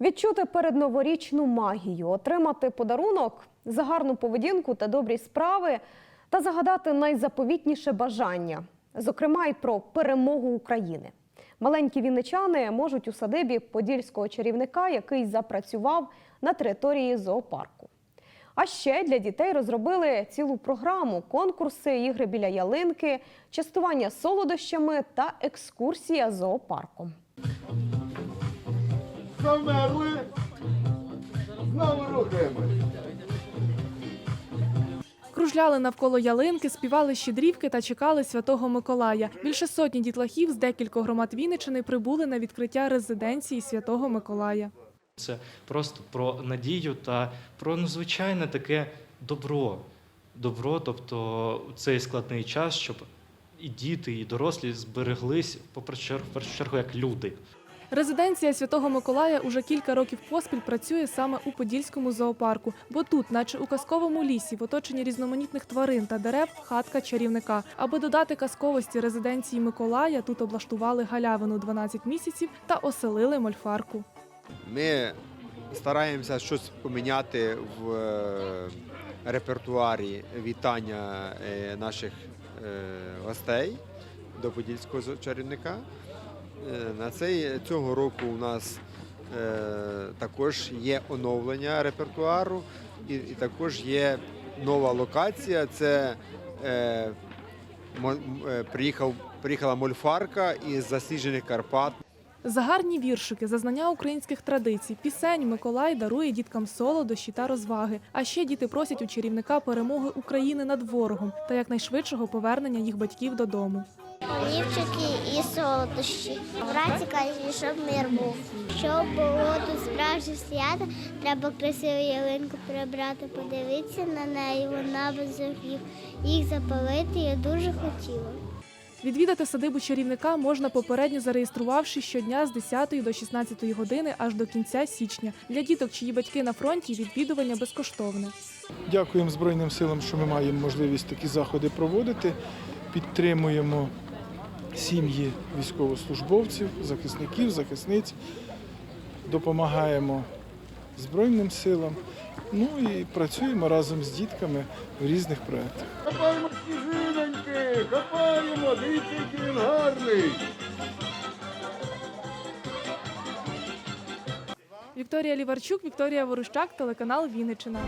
Відчути передноворічну магію, отримати подарунок за гарну поведінку та добрі справи та загадати найзаповітніше бажання, зокрема й про перемогу України. Маленькі вінничани можуть у садибі подільського чарівника, який запрацював на території зоопарку. А ще для дітей розробили цілу програму: конкурси, ігри біля ялинки, частування солодощами та екскурсія зоопарком. Замерли. Знову рухаємось. Кружляли навколо ялинки, співали щедрівки та чекали святого Миколая. Більше сотні дітлахів з декількох громад Вінничини прибули на відкриття резиденції святого Миколая. Це просто про надію та про ну, звичайне таке добро. Добро, тобто цей складний час, щоб і діти, і дорослі збереглись по першу чергу, в першу чергу як люди. Резиденція святого Миколая уже кілька років поспіль працює саме у Подільському зоопарку, бо тут, наче у казковому лісі, в оточенні різноманітних тварин та дерев, хатка чарівника. Аби додати казковості резиденції Миколая, тут облаштували галявину 12 місяців та оселили мольфарку. Ми стараємося щось поміняти в е, репертуарі вітання е, наших е, гостей до подільського чарівника. Е, На цей цього року у нас е, також є оновлення репертуару, і, і також є нова локація. Це е, е, приїхав, приїхала мольфарка із засніжених Карпат. За віршики, за знання українських традицій, пісень Миколай дарує діткам солодощі та розваги. А ще діти просять у чарівника перемоги України над ворогом та якнайшвидшого повернення їх батьків додому. Олівчики і солодощі. Браті кажуть, щоб мир був. Щоб було тут справжнє свято, треба красиву ялинку прибрати, подивитися на неї, вона без огнів. Їх запалити я дуже хотіла. Відвідати садибу чарівника можна попередньо зареєструвавши щодня з 10 до 16 години аж до кінця січня. Для діток, чиї батьки на фронті, відвідування безкоштовне. Дякуємо Збройним силам, що ми маємо можливість такі заходи проводити. Підтримуємо сім'ї військовослужбовців, захисників, захисниць, допомагаємо Збройним силам. Ну і працюємо разом з дітками в різних проєктах. Хапаємо сніжиноньки, хапаємо, дивіться, який він гарний. Вікторія Ліварчук, Вікторія Ворущак, телеканал Вінниччина.